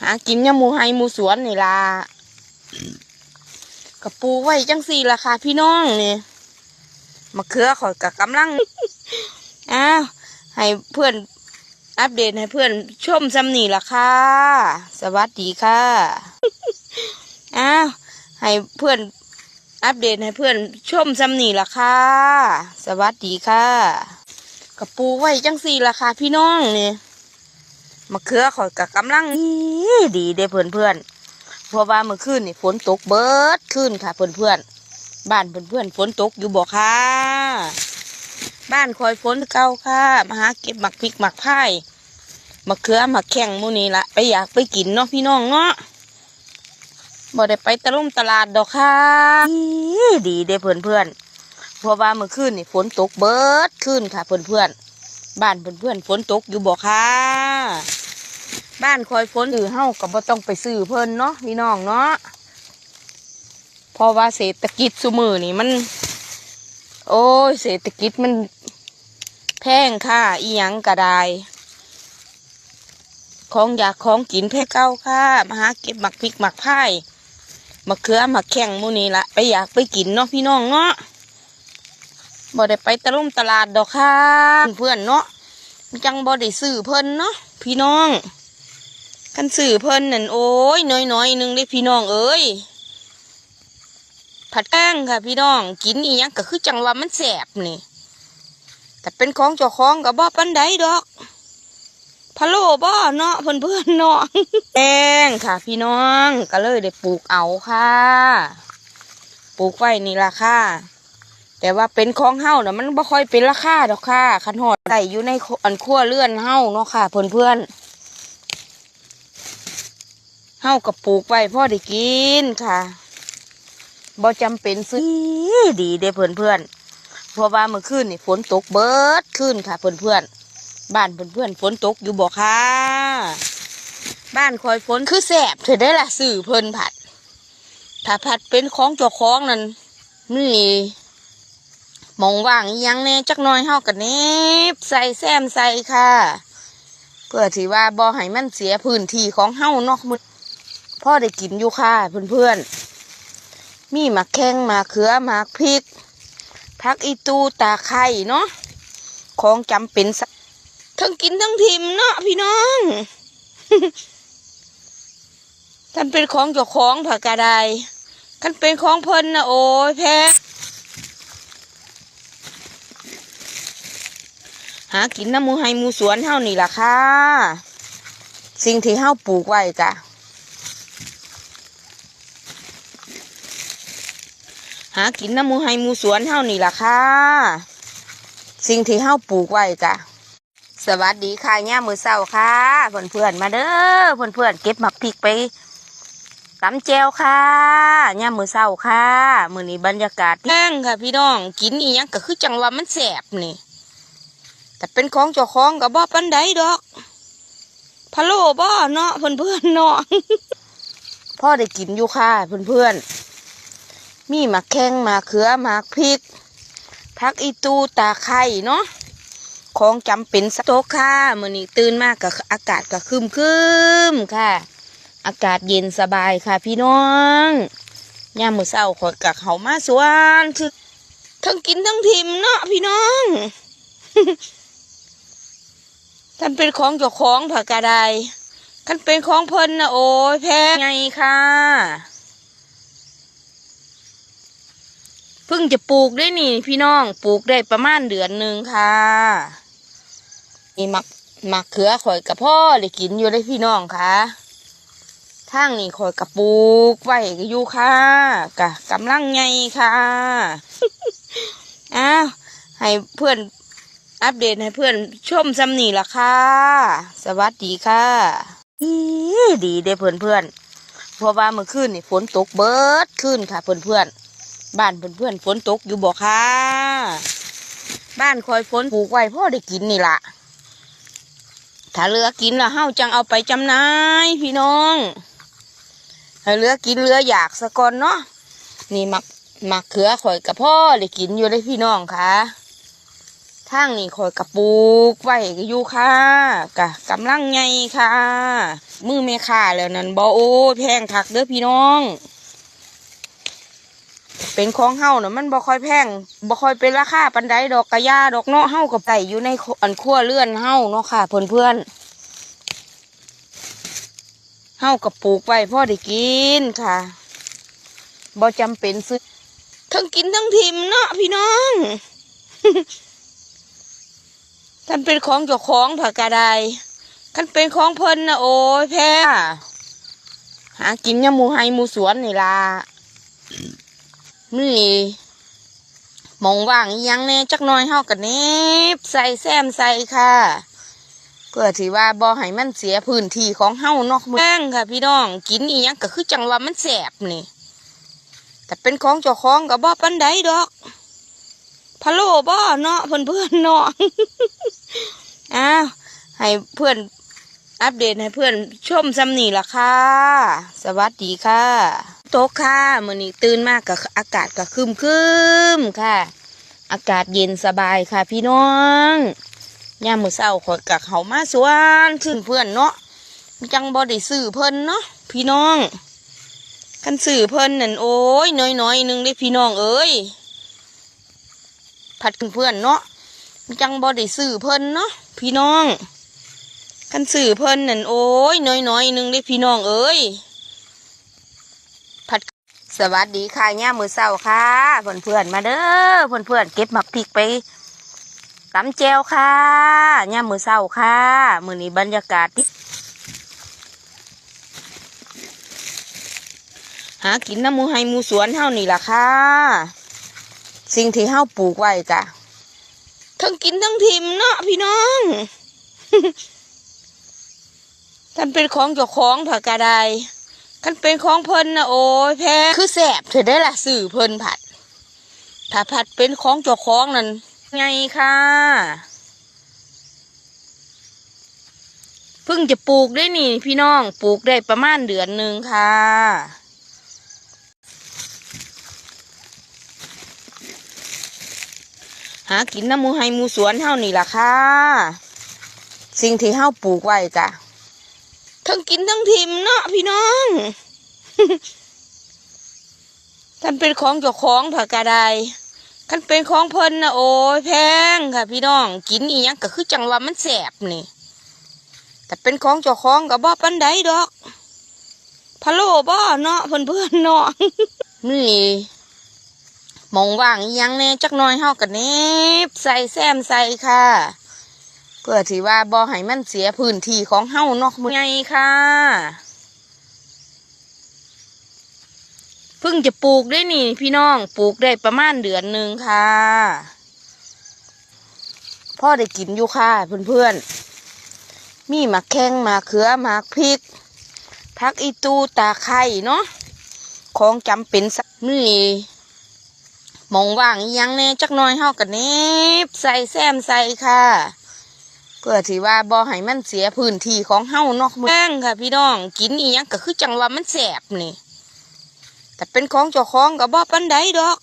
หากินยาหมูไฮหมูสวนนี่ล่ะกระปูไว้จังสี่ราคาพี่น้องนี่มะเขือข่อยกับกำลังอ้าวให้เพื่อนอัปเดตให้เพื่อนชมซ้ำนี่ล่ะค่ะ สวัสดีค่ะอ้าวให้เพื่อนอัปเดตให้เพื่อนชมซ้ำนี่ล่ะค่ะ สวัสดีค่ะกระปูไว้จังสี่ราคาพี่น้องนี่ มะเขือข่อยกับกำลังดีดีเด้เพื่อนเพื่อนเพราะว่าเมื่อคืนนี่ฝนตกเบิดขึ้นค่ะเพื่อนเพื่อนบ้านเพื่อนเพื่อนฝนตกอยู่บ่ค่ะ บ้านคอยฝนเก่าค่ะมาหาเก็บหมักพริกหมักพายมะเขือหมักแข้งมูนี่ละไปอยากไปกินเนาะพี่น้องเนาะบ่ได้ไปตะลุ่มตลาดดอกค่ะดีดีเด้เพื่อนเพื่อนเพราะว่าเมื่อคืนนี่ฝนตกเบิดขึ้นค่ะเพื่อนเพื่อนบ้านเพื่อนเพื่อนฝนตกอยู่บ่ค่ะ บ้านคอยฝนอือเฮาก็บ่ต้องไปซื้อเพิ่นเนาะพี่น้องเนาะเพราะว่าเศรษฐกิจซุมือนี่มัน โอ้ยเศรษฐกิจมัน แพงค่ะอีหยังก็ได้ของอยากของกินแพงเก้าค่ะมาหาเก็บหมักพริกหมักพายมะเขือหมักแข้งมูนี่ละไปอยากไปกินเนาะพี่น้องเนาะบ่ได้ไปตะลุ่มตลาดดอกค่ะเพื่อนเนาะจังบ่ได้ซื้อเพิ่นเนาะพี่น้อง กันสื่อเพิ่นนั่นโอ้ยน้อยน้อยหนึงเลยพี่น้องเอ้ยผัดแป้งค่ะ พี่น้อง กินอีหยังก็คือจังว่ามันแสบนี่แต่เป็นของเจ้าของกับบ่อปันใดดอกพะโล้บ่อเนาะเพื่อนเพื่อนเนาะแป้งค่ะ พี่น้องก็เลยได้ปลูกเอาค่ะปลูกไว้นี่ราคาแต่ว่าเป็นของเฮาเน่ะมันบ่ค่อยเป็นราคาดอกค่ะคันหอดใส่อยู่ในอันขั้วเลื่อนเฮาเนาะค่ะ เพื่อนเพื่อน เฮากับปลูกไว้พ่อได้กินค่ะบ่จำเป็นซื้อดีเด้เพื่อนเพื่อนเพราะว่าเมื่อคืนนี่ฝนตกเบิดขึ้นค่ะเพื่อนเพื่อนบ้านเพื่อนเพื่อนฝนตกอยู่บ่ค่ะ บ้านคอยฝนคือแสบเธอได้ละสื่อเพิ่นผัด ถ้าผัดเป็นของเจ้าของนั่นนี่มองว่างยังแน่จักหน้อยเฮากันเน็บใส่แซมใส่ค่ะ เพื่อที่ว่าบ่ให้มันเสียพื้นที่ของเฮาเนาะมือ พ่อได้กินอยู่ค่ะเพื่อนๆ มีหมักแข้งหมากเขือหมากพริกพักอีตูตาไข่เนาะของจำเป็นสักทั้งกินทั้งทิมเนาะพี่น้องท่านเป็นของเจ้าของผักกาไดท่านเป็นของเพิ่นนะโอ้ยแพ้หากินน้ำมูไฮมูสวนเฮานี่ล่ะค่ะ สิ่งที่เฮาปลูกไว้จ้ะากินน้ำมูไฮมูสวนเฮานี่ล่ะค่ะ สิ่งที่เฮาปลูกไว้จ้ะสวัสดีค่ะย่ามือเศร้าค่ะเพื่อนเพื่อนมาเด้อเพื่อนเพื่อนเก็บหมักพริกไปตำแจวค่ะย่ามือเศร้าค่ะมือนี้บรรยากาศแห้งค่ะ พี่น้องกินอีหยังก็คือจังว่ามันแสบนี่ แต่เป็นของเจ้าของกับบ่อปันใดดอกพะโล้บ่อเนาะเพื่อนเพื่อนเนาะพ่อได้กินอยู่ค่ะเพื่อนเพื่อน มีหมักแข้งหมากเขือหมากพริกพักอีตูตาไข่เนาะของจำเป็นสักโตค่ะมื่อนี้ตื่นมากกับอากาศก็คืมคืมค่ะ อากาศเย็นสบายค่ะพี่น้องย่ามมือเศร้าขอยกับเขามาสวนคือทั้งกินทั้งทิมเนาะพี่น้องท่านเป็นของเจ้าของผักกาไดท่านเป็นของเพิ่นนะโอ้ยแพงไงค่ะ เพิ่งจะปลูกได้นี่ พี่น้องปลูกได้ประมาณเดือนหนึ่งค่ะนี่มักมักเขือข่อยกับพ่อได้กินอยู่ได้พี่น้องค่ะทางนี่ข่อยกับปลูกไว้อยู่ค่ะกะกำลังไงค่ะอ้าวให้เพื่อนอัปเดตให้เพื่อนชมซ้ำนี่ละค่ะ สวัสดีค่ะดีดีเด้เพื่อนเพื่อนเพราะว่าเมื่อคืนนี่ฝนตกเบิดขึ้นค่ะเพื่อนเพื่อน บ้านเพื่อนๆฝนตกอยู่บ่ค่ะ บ้านคอยฝนปลูกไว้พ่อได้กินนี่ล่ะถ้าเหลือกินละเฮาจังเอาไปจำหน่ายพี่น้องให้เหลือกินเหลืออยากสะก่อนเนาะนี่มักมักเขือข่อยกับพ่อได้กินอยู่ได้พี่น้องค่ะทางนี่คอยกระปุกไว้ก็อยู่ค่ะกะกำลังไงค่ะ มือแม่ค่าแล้วนั่นบอโอ้แพงคักเด้อพี่น้อง เป็นของเฮาเนาะมันบ่ค่อยแพงบ่ค่อยเป็นราคาปันใดดอกกระยาดอกเนาะเฮากับใส่อยู่ในอันครัวเรือนเฮาเนาะค่ะเพื่อนเพื่อนเฮากับปลูกไว้พ่อได้กินค่ะบ่จำเป็นซื้อทั้งกินทั้งทิมเนาะพี่น้องท่านเป็นของเจ้าของผักกาไดท่านเป็นของเพิ่นนะโอ้ยแพ้หากินยาหมูไฮมูสวนนี่ล่ะ นี่มองว่างยังแน่จักน้อยเฮากันเน็บใส่แซมใส่ค่ะ เพื่อที่ว่าบ่ให้มันเสียพื้นที่ของเฮานอกเมืองค่ะ พี่น้องกินอีหยังก็คือจังว่ามันแสบนี่ แต่เป็นของเจ้าของก็บ่ปันใดดอกพะโล้บ่เนาะเพื่อนเพื่อนเนาะอ้าวให้เพื่อนอัปเดตให้เพื่อนชมซ้ำนี่ล่ะค่ะ สวัสดีค่ะ ตกค่ะมื้อนี้ตื่นมากกับอากาศก็ครึมคึมค่ะ อากาศเย็นสบายค่ะพี่น้องยามมือเช้าขอกับเขามาสวนขึ้นเพื่อนเนาะจังบ่ได้ซื้อเพิ่นเนาะพี่น้องกันซื้อเพิ่นนั่นโอ้ยน้อยๆหนึงได้พี่น้องเอ้ยผัดขึ้นเพื่อนเนาะจังบ่ได้ซื้อเพิ่นเนาะพี่น้องกันซื้อเพิ่นนั่นโอ้ยน้อยๆหนึงได้พี่น้องเอ้ย สวัสดีค่ะย่ามือเศร้าค่ะเพื่อนเพื่อนมาเด้อเพื่อนเพื่อนเก็บหมักพริกไปตำแจวค่ะย่ามือเศร้าค่ะ มือนี้บรรยากาศที่หากินน้ำมูไฮมูสวนเฮานี่ล่ะค่ะ สิ่งที่เฮาปลูกไว้กะทั้งกินทั้งทิมเนาะพี่น้องท่านเป็นของเจ้าของผักกาไดท่านเป็นของเพิ่นนะโอ้ยแพ้คือแสบเธอได้ละสื่อเพิ่นผัด ถ้าผัดเป็นของเจ้าของนั่นไงค่ะเพิ่งจะปลูกได้นี่ พี่น้องปลูกได้ประมาณเดือนหนึ่งค่ะหากินน้ำมูไฮมูสวนเฮานี่ล่ะค่ะ สิ่งที่เฮาปลูกไว้กะ ทั้งกินทั้งทิมเนาะพี่น้องท่านเป็นของเจ้าของผักกาไดท่านเป็นของเพิ่นนะโอ้ยแพงค่ะ พี่น้อง กินอีหยังก็คือจังว่ามันแสบนี่ แต่เป็นของเจ้าของก็บ่ปันใดดอกพะโลบ่เนาะเพื่อนเพื่อนเนาะนี่มองว่างอีหยังแน่จักน้อยเฮากันเน็บใส่แซมใส่ค่ะ เพื่อที่ว่าบ่ให้มันเสียพื้นที่ของเฮ้านอกมือไงค่ะ เพิ่งจะปลูกได้นี่ พี่น้องปลูกได้ประมาณเดือนหนึ่งค่ะ พ่อได้กินอยู่ค่ะเพื่อนๆ มีหมักแข้งหมากเขือหมากพริกพักอีตูตาไข่เนาะของจำเป็นสักนี่หมองว่างยังแน่จักน้อยเฮากันเน็บใส่แซมใส่ค่ะ เพื่อที่ว่าบ่อให้มันเสียพื้นที่ของเฮานอกเมืองค่ะ พี่น้องกินอีหยังก็คือจังว่ามันแสบนี่ แต่เป็นของเจ้าของก็บ่ปันใดดอก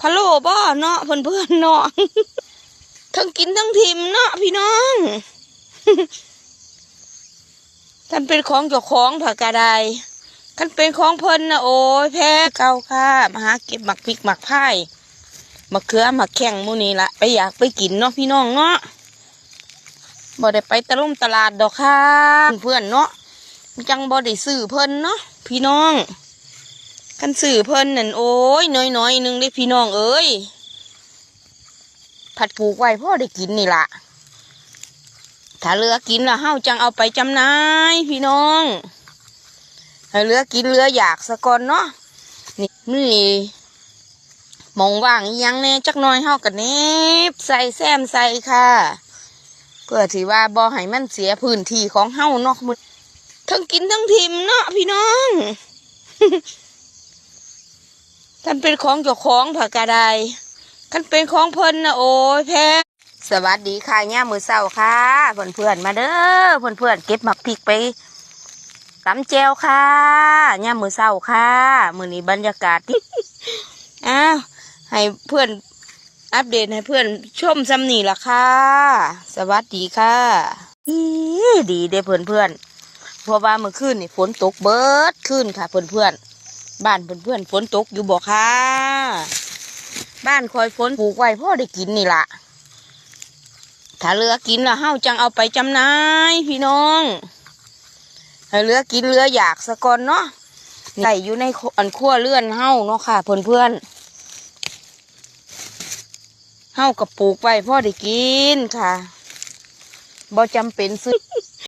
พะโล้บ่อเนาะเพื่อนเพื่อนเนาะทั้งกินทั้งทิมเนาะพี่น้องท่านเป็นของเจ้าของผักกาไดท่านเป็นของเพิ่นนะโอ้ยแพ้เก่าค่ะมาหาเก็บหมักพริกหมักไผ่มะเขือหมักแข้งมูนี่ละไปอยากไปกินเนาะพี่น้องเนาะ บ่ได้ไปตะลุ่มตลาดดอกค่ะเพื่อนเนาะจังบ่ได้ซื้อเพิ่นเนาะพี่น้องกันซื้อเพิ่นนั่นโอ้ยน้อยๆหนึงได้พี่น้องเอ้ยผัดปลูกไว้พ่อได้กินนี่ล่ะถ้าเลือกินละเฮาจังเอาไปจำหน่ายพี่น้องให้เลือกินเลืออยากสะก่อนเนาะนี่นี่มองว่างยังแน่จักน้อยเฮากันเน็บใส่แซมใส่ค่ะ เพื่อที่ว่าบ่ให้มันเสียพื้นที่ของเฮ้าเนาะมื้อทั้งกินทั้งทิมเนาะพี่น้องท่านเป็นของเจ้าของผักกาไดท่านเป็นของเพิ่นนะโอ้ยแพ้สวัสดีค่ะย่ามือเศร้าค่ะเพื่อนเพื่อนมาเด้อเพื่อนเพื่อนเก็บหมักพริกไปตำแจวค่ะย่ามือเศร้าค่ะมือนี้บรรยากาศที่อ้าวให้เพื่อน อัปเดตให้เพื่อนชมซ้ำนี่ล่ะค่ะ สวัสดีค่ะดีเด้เพื่อนเพื่อนเพราะว่าเมื่อคืนนี่ฝนตกเบิดขึ้นค่ะเพื่อนเพื่อนบ้านเพื่อนเพื่อนฝนตกอยู่บ่ค่ะ บ้านคอยฝนปลูกไว้พ่อได้กินนี่ล่ะถ้าเลือกินละเฮาจังเอาไปจำหน่ายพี่น้องให้เลือกินเลืออยากสะก่อนเนาะใส่อยู่ในอันขั้วเลื่อนเฮาเนาะค่ะเพื่อนเพื่อน เฮากับปลูกไว้พ่อได้กินค่ะบ่จำเป็นซื้อ